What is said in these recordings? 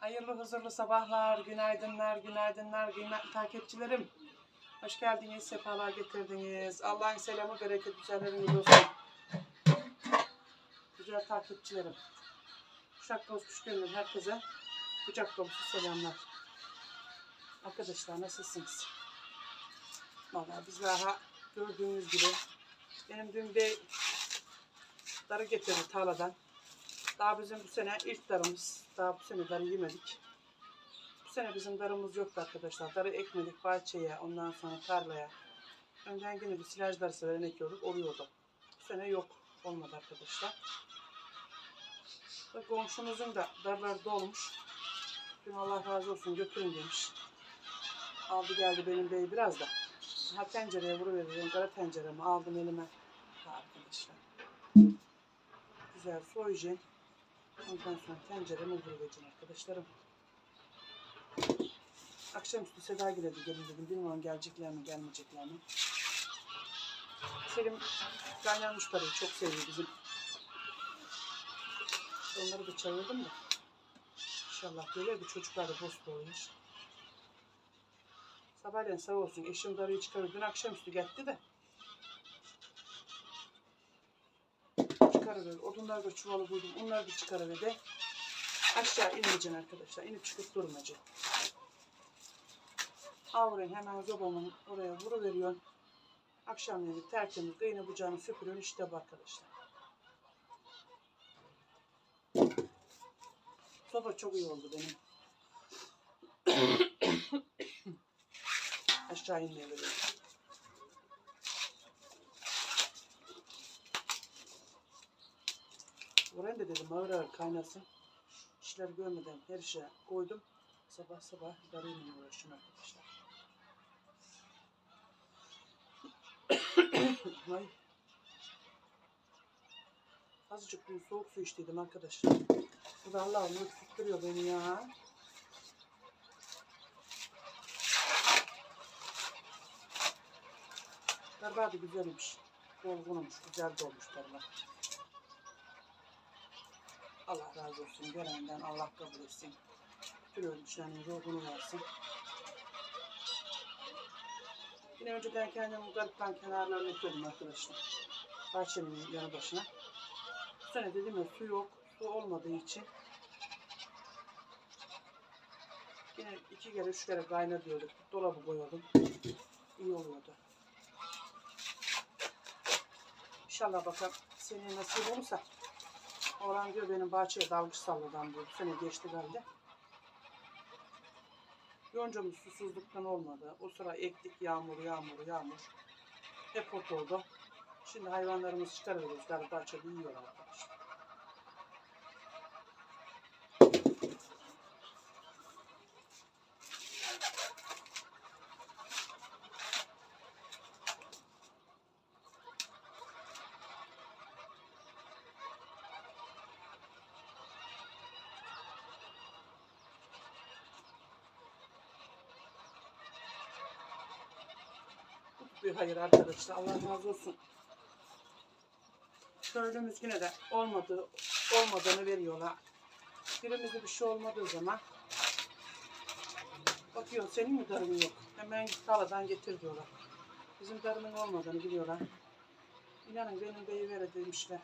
Hayırlı huzurlu sabahlar, günaydınlar, günaydınlar kıymetli takipçilerim. Hoş geldiniz, sefalar getirdiniz. Allah'ın selamı, bereket, güzelleriniz olsun. Güzel takipçilerim. Kuşak dost kuş herkese kucak dolusu selamlar. Arkadaşlar nasılsınız? Vallahi biz daha gördüğünüz gibi benim dün bir darı getirdi tarladan. Daha bizim bu sene ilk darımız. Daha bu sene darı yemedik. Bu sene bizim darımız yoktu arkadaşlar. Darı ekmedik bahçeye, ondan sonra tarlaya. Önden yine bir silaj darısı veren ekiyorduk, oluyordu. Bu sene yok, olmadı arkadaşlar. Ve komşumuzun da darları dolmuş. Dün Allah razı olsun götürün demiş. Aldı geldi benim bey biraz da. Ha tencereye vuruverdim. Kara tenceremi aldım elime. Ha arkadaşlar. Güzel soyacağım. Ondan sonra tencereme vuracağım arkadaşlarım. Akşamüstü Seda geldi gelin dedim. Bilmiyorum gelecekler mi gelmeyecekler mi. Selim kaynamış parayı çok seviyor bizim. Onları da çağırdım da. İnşallah gelir bu çocuklar da boş oluyor. Sabahleyin sağ olsun eşim darıyı çıkarıyor. Dün akşamüstü geldi de. Çıkarıver. Odunlar da çuvalı buydum. Onları da çıkarıver de. Aşağı inmeyeceksin arkadaşlar. İnip çıkıp durmayacaksın. Avrayın hemen zobamın oraya vuruveriyorsun. Akşamleyin tertemiz kıyını bucağını süpürüyorsun. İşte bu arkadaşlar. Soba çok iyi oldu benim. Aşağı inmeye. Ağır kaynasın. İşler görmeden her şeye koydum. Sabah sabah darıyla uğraşıyorum arkadaşlar. Ay. Azıcık bir soğuk su içtiydim arkadaşlar. Bu da Allah'ım öksürttürüyor beni ya. Darba da güzelmiş. Dolgunmuş, güzel dolmuş darba. Allah razı olsun. Gelenden Allah kabul etsin. Bütün ölmüşlerin ruhunu versin. Yine önceden kendim garipten kenarlarını ekiyordum arkadaşlar. Bahçemin yanı başına. Bu sene dedim ya su yok. Su olmadığı için yine iki kere üç kere kaynar diyorduk. Dolabı koyuyordum. İyi oluyordu. İnşallah bakalım seneye nasip olursa. Oğlan diyor benim bahçeye dalgıç salladan. Bu sene geçti galiba. Yoncamız susuzluktan olmadı. O sıra ektik yağmur yağmur yağmur. Hep ot oldu. Şimdi hayvanlarımızı çıkarıyoruz. Galiba bahçede yiyorlar arkadaşlar. bir hayır arkadaşlar. Allah razı olsun. Köylümüz yine de olmadığı, olmadığını veriyorlar. Birimizde bir şey olmadığı zaman bakıyor senin mi darın yok? Hemen tarladan getir diyorlar. Bizim darının olmadığını biliyorlar. İnanın benim beyi vere demişler.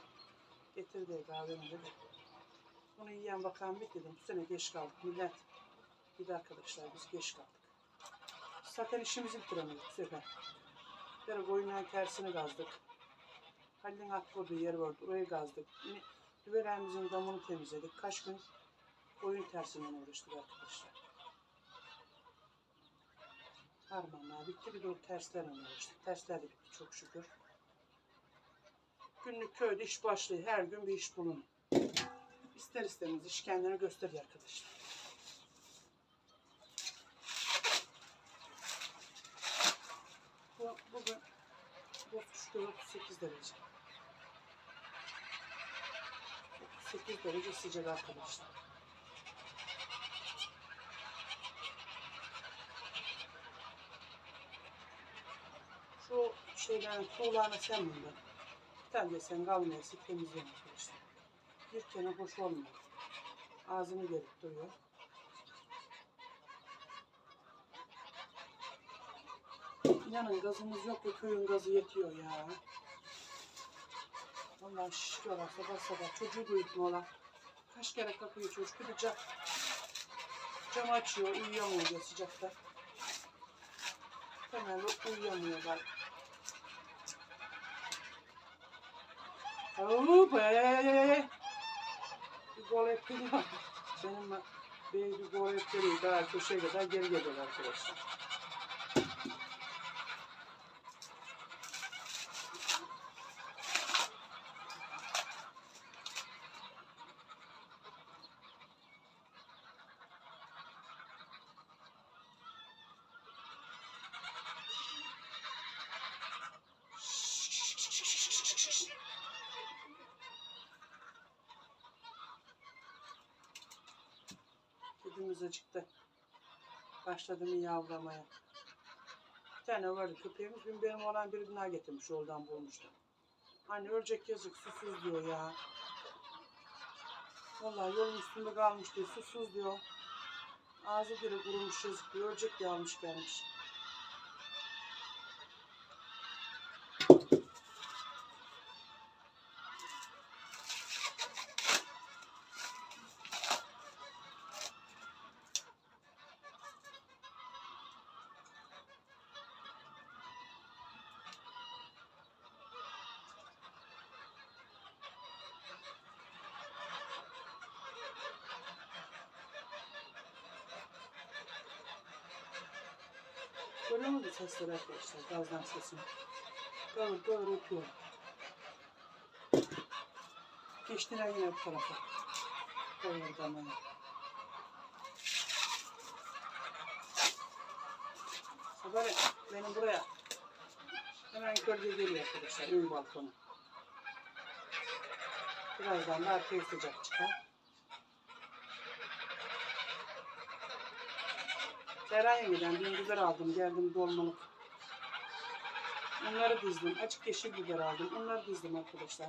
Getir diye kahvemi dedi. Bunu yiyen bakan bir dedim. Bu sene geç kaldık millet. Bir de arkadaşlar biz geç kaldık. Zaten işimizi bitiremedik bu sefer. Bir koyunların tersini kazdık. Halil'in akkoduğu yer vardı. Orayı kazdık. Yine Düvelemizin damını temizledik. Kaç gün koyun tersinden uğraştık arkadaşlar. Harmanlar bitti. Bir de o terslerle uğraştık. Tersler de bitti çok şükür. Günlük köyde iş başlıyor. Her gün bir iş bulun. İster istemez iş kendini gösteriyor arkadaşlar. derece sıcak arkadaşlar. Şu şeylerin tuğlarını sen bundan. Bir tane de sen kalmayası temizleyin arkadaşlar. Bir tane boş olmuyor. Ağzını görüp duruyor. İnanın gazımız yok da köyün gazı yetiyor ya. Vallahi şişiyorlar sabah sabah. Çocuğu da uyutmuyorlar. Kaç kere kapıyı çocuk bir de cam, cam açıyor uyuyamıyor sıcakta. Hemen uyuyamıyorlar. Hop ee. Bir gol ettiriyor. Benim bir gol ettiriyor. Daha köşeye kadar geri geliyor arkadaşlar. Başladı tane vardı köpeğimiz. Dün benim olan biri daha getirmiş yoldan bulmuştu. Hani ölecek yazık susuz diyor ya. Vallahi yolun üstünde kalmış diyor. Susuz diyor. Ağzı biri kurumuş yazık diyor. Ölecek diye almış gelmiş. Musun sesleri arkadaşlar? Gazdan sesini. Gavur gavur ötüyor. Geçtiler yine bu tarafa. Gavur damaya. Sabah benim buraya hemen gölge geliyor arkadaşlar. Ön balkonu. Birazdan daha epey sıcak çıkar. Seren yemeden dün biber aldım. Geldim dolmalık. Onları dizdim. Açık yeşil biber aldım. Onları dizdim arkadaşlar.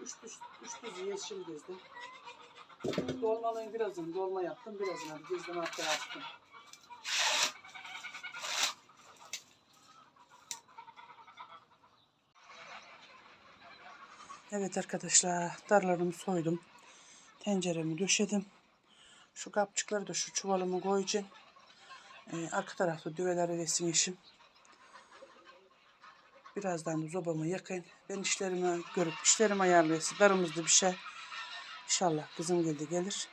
Üç, düz, üç düz yeşil dizdim. Dolmalığın birazını dolma yaptım. Birazını dizdim hatta attım. Evet arkadaşlar darlarımı soydum. Tenceremi döşedim. Şu kapçıkları da şu çuvalımı koyacağım. Ee, arka tarafta düveleri resim işim. Birazdan da zobamı yakayım. Ben işlerimi görüp işlerimi ayarlayasın. Darımızda bir şey. İnşallah kızım geldi gelir.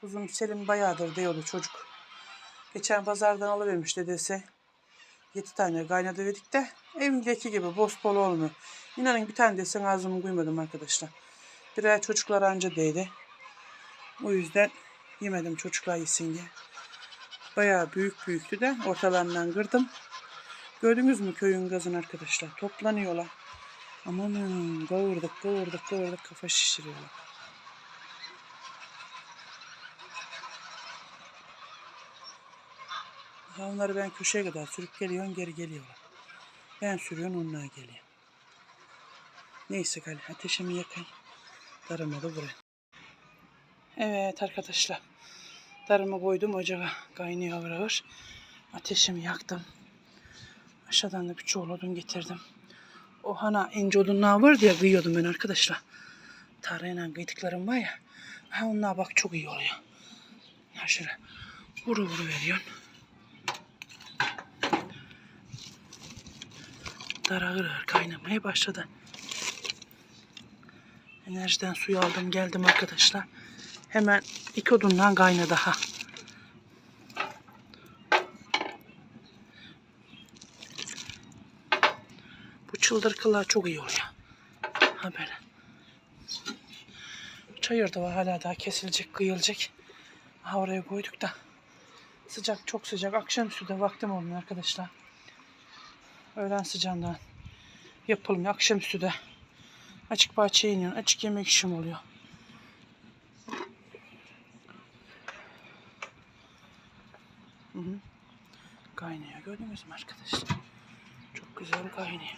Kuzum Selim bayağıdır diyordu çocuk. Geçen pazardan alıvermiş dedesi. Yedi tane kaynadı verdik de evimdeki gibi boz bol olmuyor. İnanın bir tane desen ağzımı duymadım arkadaşlar. Birer çocuklar anca değdi. O yüzden yemedim çocuklar yesin diye. Bayağı büyük büyüktü de ortalarından kırdım. Gördünüz mü köyün gazını arkadaşlar? Toplanıyorlar. Amanın kavurduk kavurduk kavurduk kafa şişiriyorlar. Ha, Onları ben köşeye kadar sürüp geliyorum geri geliyorlar. Ben sürüyorum onlar geliyor. Neyse gali ateşimi yakayım. Darıma da buraya. Evet arkadaşlar. Darımı koydum ocağa kaynıyor ağır ağır. Ateşimi yaktım. Aşağıdan da bir çoğul odun getirdim. O hana ince odunlar var diye kıyıyordum ben arkadaşlar. Tarlayla kıydıklarım var ya. Ha onlar bak çok iyi oluyor. Ha şöyle vuru vuru veriyorsun. Dar ağır ağır kaynamaya başladı. Enerjiden suyu aldım geldim arkadaşlar. Hemen iki odundan kaynadı ha. Bu çıldırkılar çok iyi oluyor. Ha böyle. Çayır da var hala daha kesilecek, kıyılacak. Ha oraya koyduk da. Sıcak, çok sıcak. Akşamüstü de vaktim olmuyor arkadaşlar. Öğlen sıcağından yapılmıyor. Akşamüstü de açık bahçeye iniyorum. Açık yemek işim oluyor. Mü arkadaşlar? Çok güzel kaynıyor.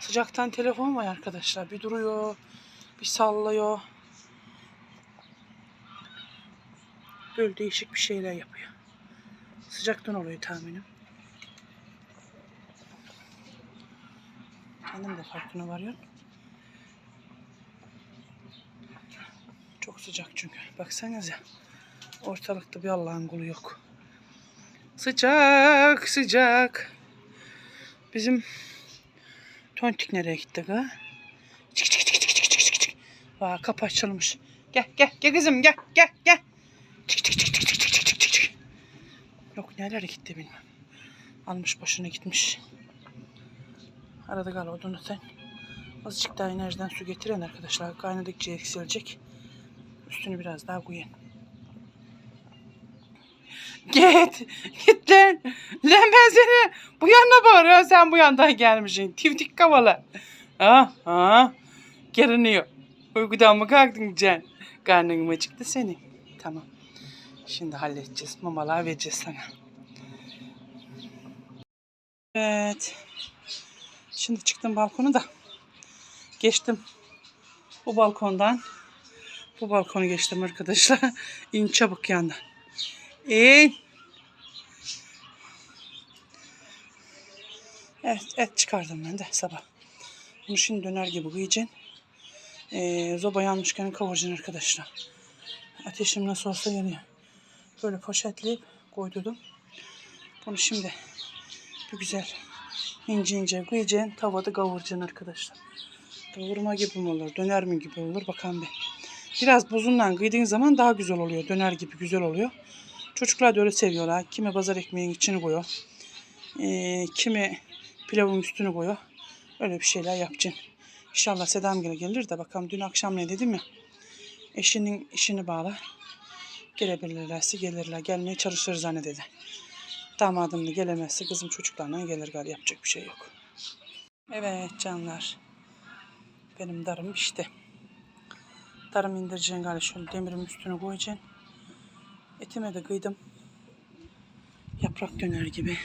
Sıcaktan telefon var arkadaşlar. Bir duruyor, bir sallıyor. Böyle değişik bir şeyler yapıyor. Sıcaktan oluyor tahminim. Kendim de farkına varıyorum. Çok sıcak çünkü. Baksanıza. Ortalıkta bir Allah'ın kulu yok. Sıcak sıcak. Bizim tontik nereye gitti ha? Çık çık çık çık çık çık çık çık. Aa, kapı açılmış. Gel gel gel kızım gel gel gel. Çık çık çık çık çık çık çık çık çık. Yok nerelere gitti bilmem. Almış başına gitmiş. Arada gal odunu sen. Azıcık daha enerjiden su getiren arkadaşlar. Kaynadıkça eksilecek. Üstünü biraz daha koyun. Git. Git lan. Lan ben seni bu yana bağırıyorum. Sen bu yandan gelmişsin. Tivtik kavalı. Ha ha. Görünüyor. Uykudan mı kalktın Can? Karnın mı çıktı senin? Tamam. Şimdi halledeceğiz. Mamalar vereceğiz sana. Evet. Şimdi çıktım balkona da. Geçtim. Bu balkondan. Bu balkonu geçtim arkadaşlar. İn çabuk yandan. İn. Evet, et çıkardım ben de sabah. Bunu şimdi döner gibi yiyeceksin. Ee, zoba yanmışken kavuracaksın arkadaşlar. Ateşim nasıl olsa yanıyor. Böyle poşetleyip koydum. Bunu şimdi bir güzel ince ince koyacaksın. Tavada kavuracaksın arkadaşlar. Kavurma gibi mi olur, döner mi gibi olur bakalım bir. Biraz buzundan kıydığın zaman daha güzel oluyor. Döner gibi güzel oluyor. Çocuklar da öyle seviyorlar. Kimi pazar ekmeğin içini koyuyor. Ee, kimi pilavın üstünü koyuyor. Öyle bir şeyler yapacaksın. İnşallah Sedam gele gelir de bakalım dün akşam ne dedim ya. Eşinin işini bağla. Gelebilirlerse gelirler. Gelmeye çalışır zannededi. Damadım da gelemezse kızım çocuklarla gelir galiba yapacak bir şey yok. Evet canlar. Benim darım işte. Darım indireceksin galiba şöyle demirin üstüne koyacaksın. Etime de kıydım. Yaprak döner gibi.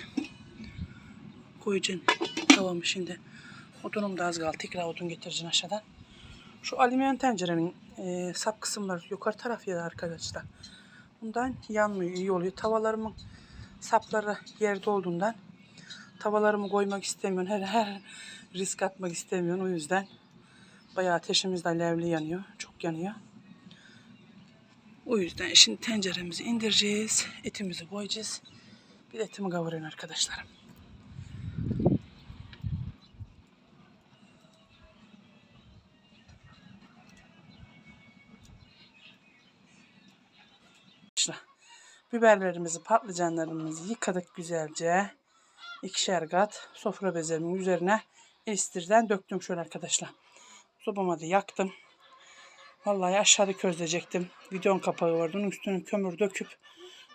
Koyacaksın tavamı şimdi. Odunum da az kaldı. Tekrar odun getireceksin aşağıdan. Şu alüminyum tencerenin e, sap kısımları yukarı taraf ya arkadaşlar. Bundan yanmıyor, iyi oluyor. Tavalarımın sapları yerde olduğundan tavalarımı koymak istemiyorum. Her, her risk atmak istemiyorum. O yüzden bayağı ateşimiz de alevli yanıyor. Çok yanıyor. O yüzden şimdi tenceremizi indireceğiz. Etimizi koyacağız. Bir etimi kavurayım arkadaşlarım. Arkadaşlar, Biberlerimizi, patlıcanlarımızı yıkadık güzelce. İkişer kat sofra bezlerimin üzerine estirden döktüm şöyle arkadaşlar. Sobama da yaktım. Vallahi aşağıda közleyecektim. Videonun kapağı vardı. Onun üstüne kömür döküp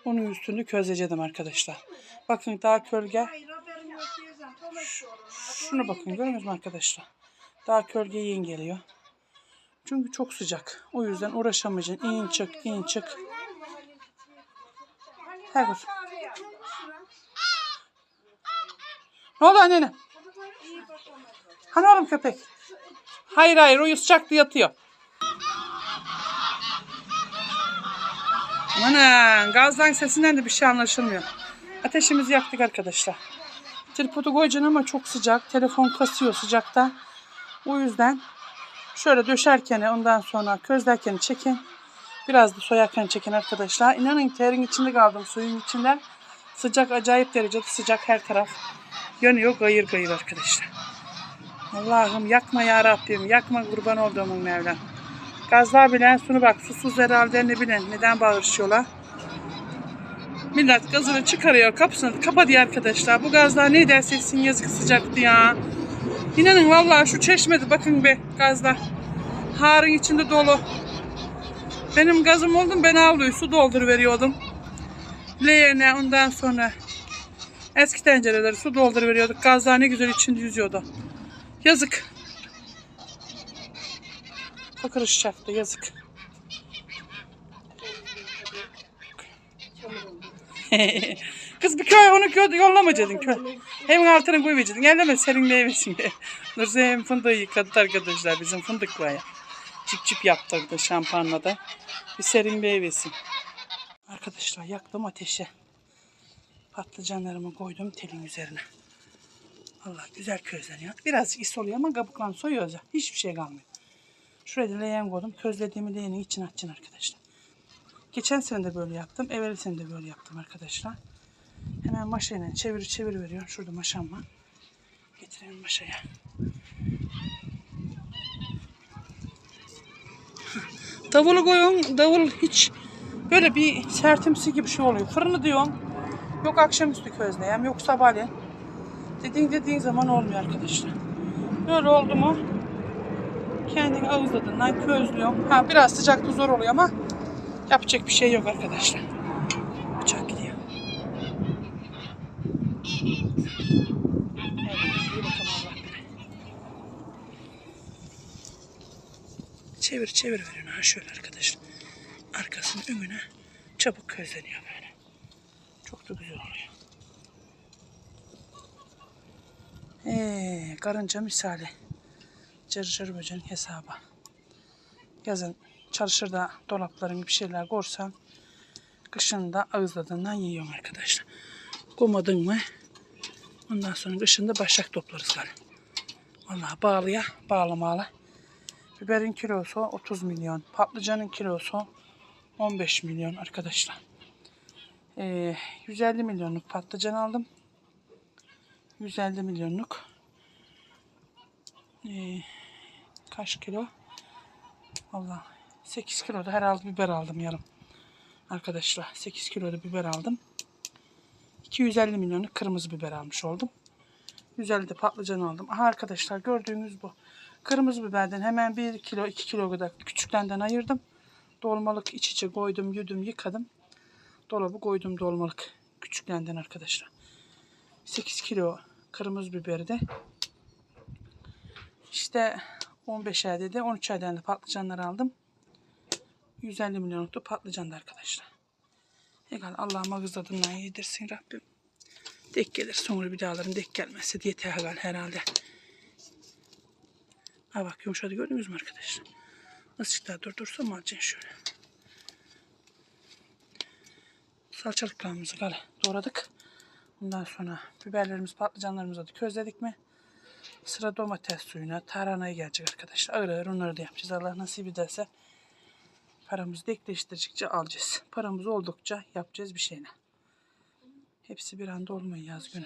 onun üstünü közleyecektim arkadaşlar. Bakın daha kölge. Şuna bakın görüyor musunuz arkadaşlar? Daha kölge yiyin geliyor. Çünkü çok sıcak. O yüzden uğraşamayacaksın. İn çık, in çık. Her. Ne oldu annene? Hani oğlum köpek? Hayır hayır o sıcakta yatıyor. Aman gazdan sesinden de bir şey anlaşılmıyor. Ateşimizi yaktık arkadaşlar. Tripodu koyacaksın ama çok sıcak. Telefon kasıyor sıcakta. O yüzden şöyle döşerken ondan sonra közlerken çekin. Biraz da soyarken çekin arkadaşlar. İnanın terin içinde kaldım suyun içinden. Sıcak acayip derecede sıcak her taraf. Yanıyor gayır gayır arkadaşlar. Allah'ım yakma ya Rabbim. Yakma kurban olduğumun Mevlam. Gazlar bilen sunu bak susuz herhalde ne bilen neden bağırışıyorlar. Millet gazını çıkarıyor kapısını kapa diye arkadaşlar. Bu gazlar ne derse etsin yazık sıcaktı ya. İnanın vallahi şu çeşmedi bakın be gazlar. Harın içinde dolu. Benim gazım oldum ben avluyu su doldur veriyordum. Leğene ondan sonra eski tencereleri su doldur veriyorduk. Gazlar ne güzel içinde yüzüyordu. Yazık. Fakırışacaktı yazık. Kız bir köy onu köy yollamayacaktın köy. Hem altına koymayacaktın. Elleme serinleyemesin. Nurse hem fındığı yıkadı arkadaşlar. Bizim fındık var ya. Cip cip yaptırdı şampanla da. Bir serinleyemesin. Arkadaşlar yaktım ateşe. Patlıcanlarımı koydum telin üzerine. Allah güzel közleniyor. Birazcık is oluyor ama kabuklarını soyuyoruz. Hiçbir şey kalmıyor. Şuraya da leğen koydum. Közlediğimi leğenin içine açın arkadaşlar. Geçen sene de böyle yaptım. Evvel sene de böyle yaptım arkadaşlar. Hemen maşayla çevir çevir veriyorum. Şurada maşam var. Getireyim maşaya. Davulu koyun. Davul hiç böyle bir sertimsi gibi şey oluyor. Fırını diyorsun. Yok akşamüstü közleyem, yok sabahleyin. Dediğin dediğin zaman olmuyor arkadaşlar. Böyle oldu mu kendini ağızladığından közlüyorum. Ha biraz sıcakta zor oluyor ama yapacak bir şey yok arkadaşlar. Bıçak gidiyor. Çevir çevir verin ha şöyle arkadaşlar. Arkasının önüne çabuk közleniyor böyle. Çok da güzel oluyor. Ee, karınca misali. Cırcır böceğin hesabı. Yazın çalışır da dolapların bir şeyler korsan kışın da ağızladığından yiyorum arkadaşlar. Komadın mı ondan sonra kışında başak toplarız galiba. Vallahi bağlıya bağlamalı. Biberin kilosu 30 milyon. Patlıcanın kilosu 15 milyon arkadaşlar. Ee, 150 milyonluk patlıcan aldım. 150 milyonluk. Ee, kaç kilo? Allah 8 kilo da herhalde biber aldım yarım. Arkadaşlar 8 kilo da biber aldım. 250 milyonluk kırmızı biber almış oldum. 150 de patlıcan aldım. Aha arkadaşlar gördüğünüz bu. Kırmızı biberden hemen 1 kilo 2 kilo kadar küçüklerinden ayırdım. Dolmalık iç içe koydum, yudum, yıkadım. Dolabı koydum dolmalık küçüklerinden arkadaşlar. 8 kilo kırmızı biberi de işte 15 ayda de 13 aydan da patlıcanlar aldım. 150 milyonluk da patlıcan da arkadaşlar. Egal Allah'ıma ağızladığından yedirsin Rabbim. Dek gelir sonra bir daha alırım. Dek gelmezse diye tehagal herhalde. Ha bak yumuşadı gördünüz mü arkadaşlar? Azıcık daha durdursam alacaksın şöyle. Salçalıklarımızı gale doğradık. Bundan sonra biberlerimiz, patlıcanlarımızı da közledik mi? Sıra domates suyuna, tarhanaya gelecek arkadaşlar. Ağır ağır onları da yapacağız. Allah nasip ederse paramızı denkleştirdikçe alacağız. Paramız oldukça yapacağız bir şeyle. Hepsi bir anda olmuyor yaz günü.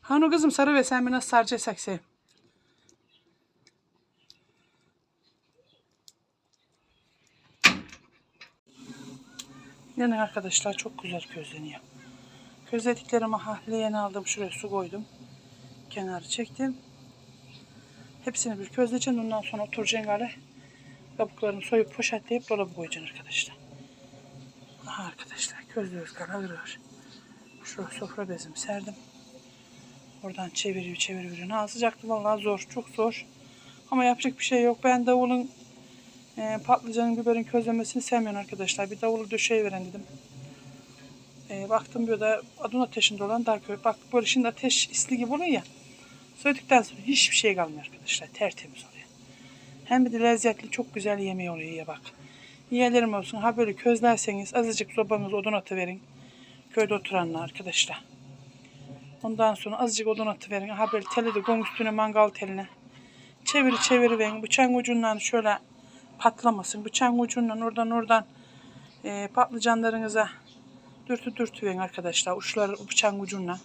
Hanu kızım sarı ve sen bir nasıl saracaksak sev. Yani arkadaşlar çok güzel közleniyor. Közlediklerimi hahleyen aldım. Şuraya su koydum. Kenarı çektim. Hepsini bir közleyeceğim. Ondan sonra oturacaksın gale. Kabuklarını soyup poşetleyip dolaba koyacaksın arkadaşlar. Aha arkadaşlar közlüyoruz gale ağır. Şu sofra bezimi serdim. Oradan çeviriyor çeviriyor. Ha, sıcaktı vallahi zor. Çok zor. Ama yapacak bir şey yok. Ben davulun e, patlıcanın biberin közlemesini sevmiyorum arkadaşlar. Bir davulu döşeyiverin dedim. Baktım böyle adın ateşinde olan daha köy. Bak böyle şimdi ateş isli gibi oluyor ya. Söyledikten sonra hiçbir şey kalmıyor arkadaşlar. Tertemiz oluyor. Hem bir de lezzetli çok güzel yemeği oluyor ya bak. Yiyelerim olsun. Ha böyle közlerseniz azıcık sobanızı odun atıverin. Köyde oturanlar arkadaşlar. Ondan sonra azıcık odun atıverin. Ha böyle teli de gong üstüne mangal teline. Çevir çevir verin. Bıçağın ucundan şöyle patlamasın. Bıçağın ucundan oradan oradan e, patlıcanlarınıza dürtü dürtü verin arkadaşlar. Uçları bıçağın ucundan.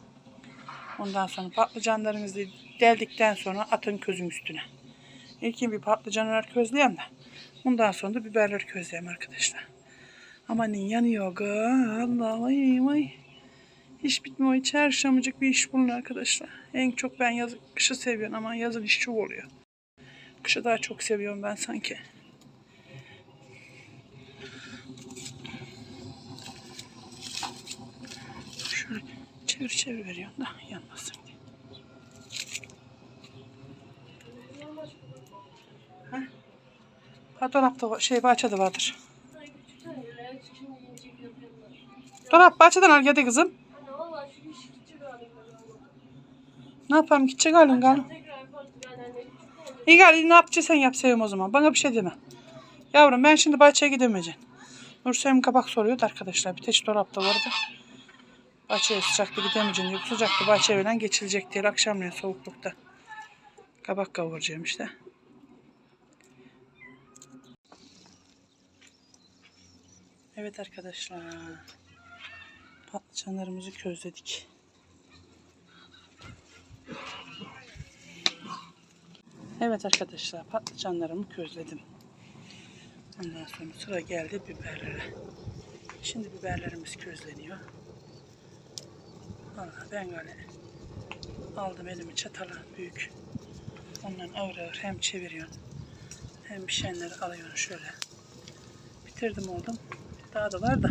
Ondan sonra patlıcanlarınızı deldikten sonra atın közün üstüne. İlkin bir patlıcanlar közleyeyim de. Ondan sonra da biberler közleyeyim arkadaşlar. Aman yanıyor. Allah ay ay. Hiç bitmiyor. Hiç her şamacık bir iş bulun arkadaşlar. En çok ben yazı, kışı seviyorum ama yazın iş çok oluyor. Kışı daha çok seviyorum ben sanki. Şöyle çevir çevir veriyorum da yanmasın diye. Ha? Dolapta şey bahçede vardır. Dolap bahçeden al geldi kızım. Ne yapalım gidecek halin gal. İyi gal ne yapacaksın yap sevim o zaman. Bana bir şey deme. Yavrum ben şimdi bahçeye gidemeyeceğim. Nursem kabak soruyordu arkadaşlar. Bir teç dolapta vardı. Bahçeye sıcakta gidemeyeceğim. Yok sıcaktı bahçeye falan geçilecek diye akşamleyin soğuklukta. Kabak kavuracağım işte. Evet arkadaşlar. Patlıcanlarımızı közledik. Evet arkadaşlar patlıcanlarımı közledim. Ondan sonra sıra geldi biberlere. Şimdi biberlerimiz közleniyor. Vallahi ben böyle aldım elimi çatala büyük. Ondan ağır ağır hem çeviriyorsun hem pişenleri alıyorsun şöyle. Bitirdim oldum. Daha da var da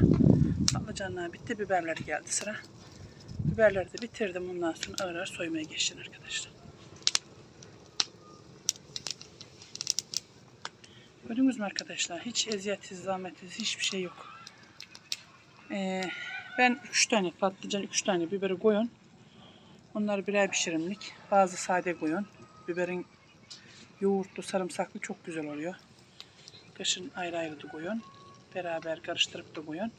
patlıcanlar bitti biberler geldi sıra. Biberleri de bitirdim ondan sonra ağır ağır soymaya geçtim arkadaşlar. Gördünüz mü arkadaşlar? Hiç eziyetsiz, zahmetsiz hiçbir şey yok. Ee, ben 3 tane patlıcan, 3 tane biberi koyun. Onları birer pişirimlik. Bazı sade koyun. Biberin yoğurtlu, sarımsaklı çok güzel oluyor. Kışın ayrı ayrı da koyun. Beraber karıştırıp da koyun.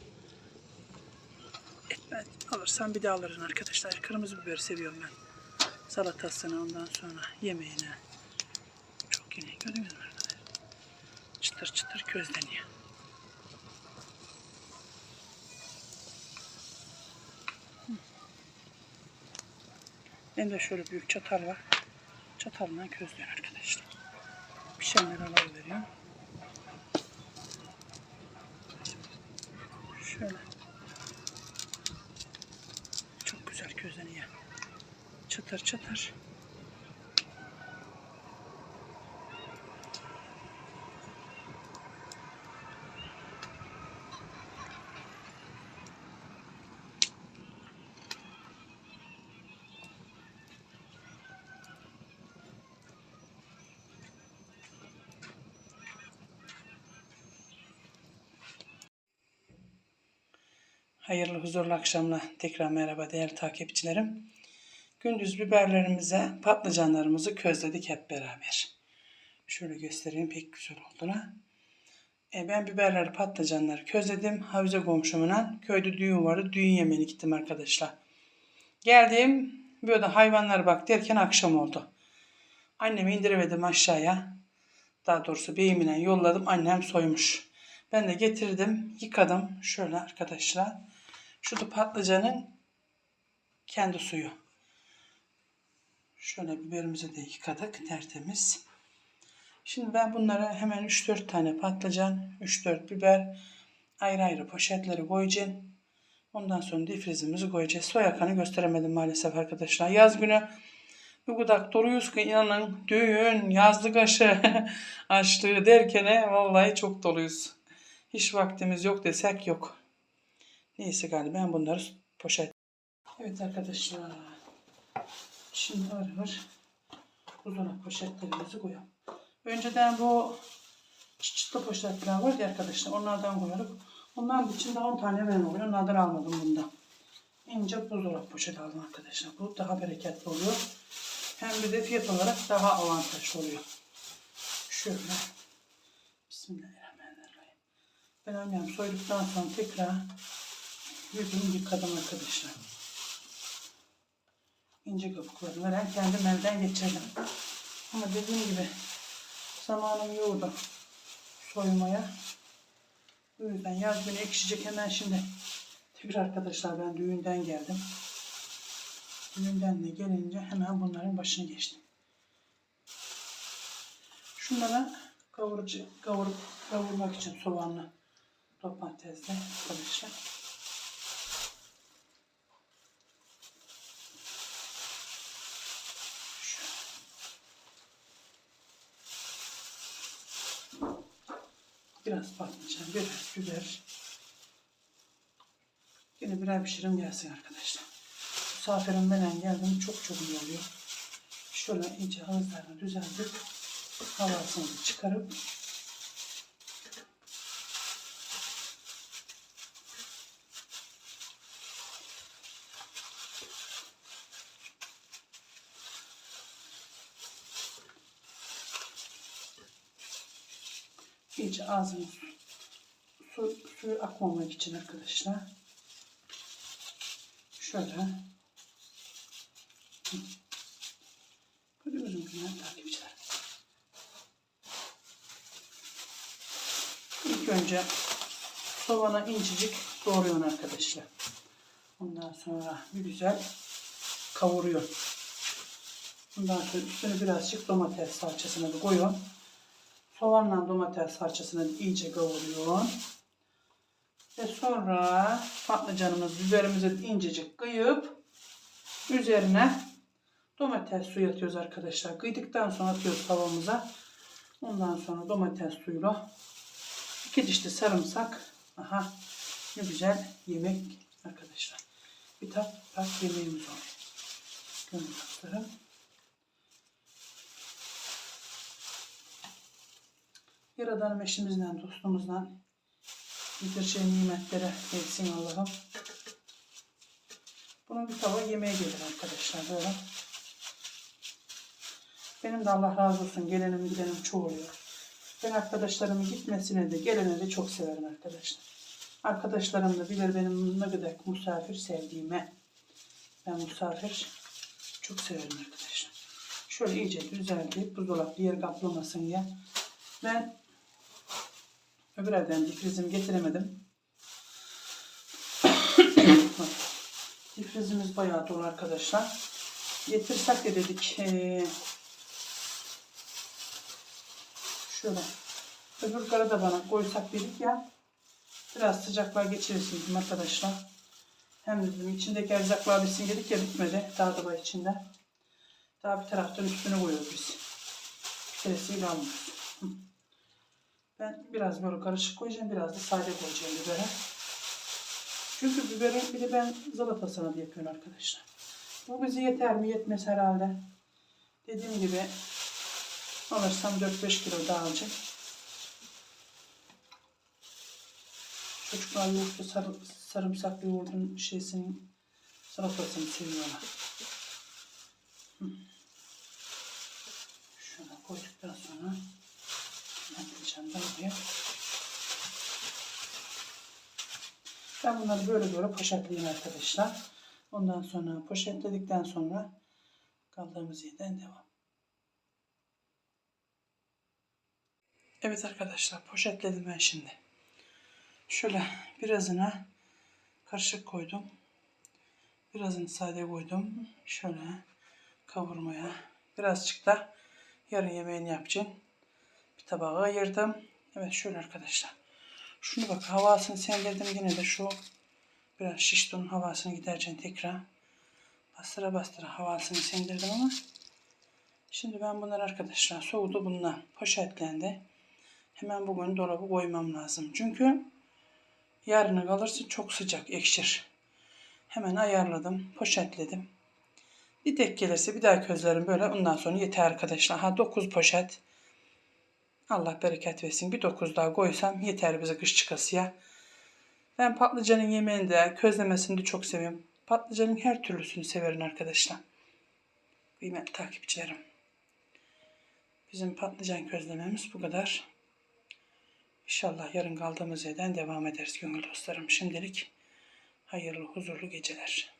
Etmez alırsam bir de alırım arkadaşlar. Kırmızı biberi seviyorum ben. Salatasını ondan sonra yemeğine. Çok yine gördünüz mü? çıtır çıtır közleniyor. Ben de şöyle büyük çatal var. Çatalla közlüyorum arkadaşlar. Pişenleri alıveriyorum. Şöyle. Çok güzel közleniyor. Çıtır çıtır. Hayırlı huzurlu akşamlar. Tekrar merhaba değerli takipçilerim. Gündüz biberlerimize patlıcanlarımızı közledik hep beraber. Şöyle göstereyim pek güzel oldular. E, ben biberleri patlıcanları közledim. Havize komşumla köyde düğün vardı. Düğün yemeğine gittim arkadaşlar. Geldim böyle hayvanlara bak derken akşam oldu. Annemi indiriverdim aşağıya. Daha doğrusu beyimle yolladım. Annem soymuş. Ben de getirdim, yıkadım. Şöyle arkadaşlar. Şu da patlıcanın kendi suyu. Şöyle biberimizi de yıkadık tertemiz. Şimdi ben bunlara hemen 3-4 tane patlıcan, 3-4 biber ayrı ayrı poşetleri koyacağım. Ondan sonra difrizimizi koyacağız. Soya kanı gösteremedim maalesef arkadaşlar. Yaz günü bu kadar doluyuz ki inanın düğün, yazlık aşı, açlığı derken vallahi çok doluyuz. Hiç vaktimiz yok desek yok. Neyse galiba ben bunları poşet. Evet arkadaşlar. Şimdi var var. Buzdolabı poşetlerimizi koyalım. Önceden bu çıtlı poşetler var ya arkadaşlar. Onlardan koyalım. Onların içinde 10 tane ben oluyor. Onlardan almadım bunda. İnce buzdolabı poşeti aldım arkadaşlar. Bu daha bereketli oluyor. Hem bir de fiyat olarak daha avantajlı oluyor. Şöyle. Bismillahirrahmanirrahim. Ben annem soyduktan sonra tekrar yüzümü yıkadım arkadaşlar. İnce kabuklarını veren kendim elden geçirdim. Ama dediğim gibi zamanım yoktu soymaya. O yüzden yaz günü ekşiyecek hemen şimdi. Tekrar arkadaşlar ben düğünden geldim. Düğünden de gelince hemen bunların başına geçtim. Şunlara kavurucu, kavurup kavurmak için soğanlı domatesle arkadaşlar. Biraz patlıcan, biraz biber. Yine birer pişirim gelsin arkadaşlar. Misafirim benden geldim çok çok iyi oluyor. Şöyle iyice ağızlarını düzeltip havasını çıkarıp İyice ağzımız su, suyu akmamak için arkadaşlar. Şöyle. Musunuz bunlar takipçiler? İlk önce soğana incecik doğruyorsun arkadaşlar. Ondan sonra bir güzel kavuruyor. Bundan sonra üstüne birazcık domates salçasını da koyuyorsun. Soğanla domates salçasını iyice kavuruyorsun. Ve sonra patlıcanımız, biberimizi incecik kıyıp üzerine domates suyu atıyoruz arkadaşlar. Kıydıktan sonra atıyoruz tavamıza. Ondan sonra domates suyuyla iki dişli sarımsak. Aha ne güzel yemek arkadaşlar. Bir tat tat yemeğimiz oluyor. Gönül Yaradanım eşimizden, dostumuzdan getireceği nimetlere versin Allah'ım. Bunun bir tava yemeğe gelir arkadaşlar böyle. Benim de Allah razı olsun gelenim gidenim çoğu oluyor. Ben arkadaşlarımın gitmesine de gelene de çok severim arkadaşlar. Arkadaşlarım da bilir benim ne kadar misafir sevdiğime. Ben misafir çok severim arkadaşlar. Şöyle iyice düzeltip buzdolaplı yer kaplamasın diye. Ben öbür evden difrizimi getiremedim. Difrizimiz bayağı dolu arkadaşlar. Getirsek de dedik eee, şöyle öbür kara da bana koysak dedik ya biraz sıcaklığa geçirsin dedim arkadaşlar. Hem dedim içindeki erzaklar bitsin dedik ya bitmedi. Daha da var içinde. Daha bir taraftan üstüne koyuyoruz biz. Bir keresiyle almıyoruz. Ben biraz böyle karışık koyacağım. Biraz da sade koyacağım bibere. Çünkü biberi bir de ben salatasına da yapıyorum arkadaşlar. Bu bize yeter mi? Yetmez herhalde. Dediğim gibi alırsam 4-5 kilo daha alacak. Çocuklar yoğurtlu sarı, sarımsaklı yoğurdun şeysinin salatasını seviyorlar. Şöyle koyduktan sonra atacağım da buraya. Ben bunları böyle böyle poşetleyeyim arkadaşlar. Ondan sonra poşetledikten sonra kaldığımız yerden devam. Evet arkadaşlar poşetledim ben şimdi. Şöyle birazına karışık koydum. Birazını sade koydum. Şöyle kavurmaya. Birazcık da yarın yemeğini yapacağım. Tabağa ayırdım. Evet şöyle arkadaşlar. Şunu bak havasını sendirdim yine de şu biraz şiştonun havasını gidereceğim tekrar. Bastıra bastıra havasını sendirdim ama şimdi ben bunları arkadaşlar soğudu bunlar poşetlendi. Hemen bugün dolabı koymam lazım. Çünkü yarına kalırsa çok sıcak ekşir. Hemen ayarladım, poşetledim. Bir tek gelirse bir daha közlerim böyle. Ondan sonra yeter arkadaşlar. Ha 9 poşet. Allah bereket versin. Bir 9 daha koysam yeter bize kış çıkasıya. Ben patlıcanın yemeğini de közlemesini de çok seviyorum. Patlıcanın her türlüsünü severim arkadaşlar. Kıymetli takipçilerim. Bizim patlıcan közlememiz bu kadar. İnşallah yarın kaldığımız yerden devam ederiz gönül dostlarım. Şimdilik hayırlı huzurlu geceler.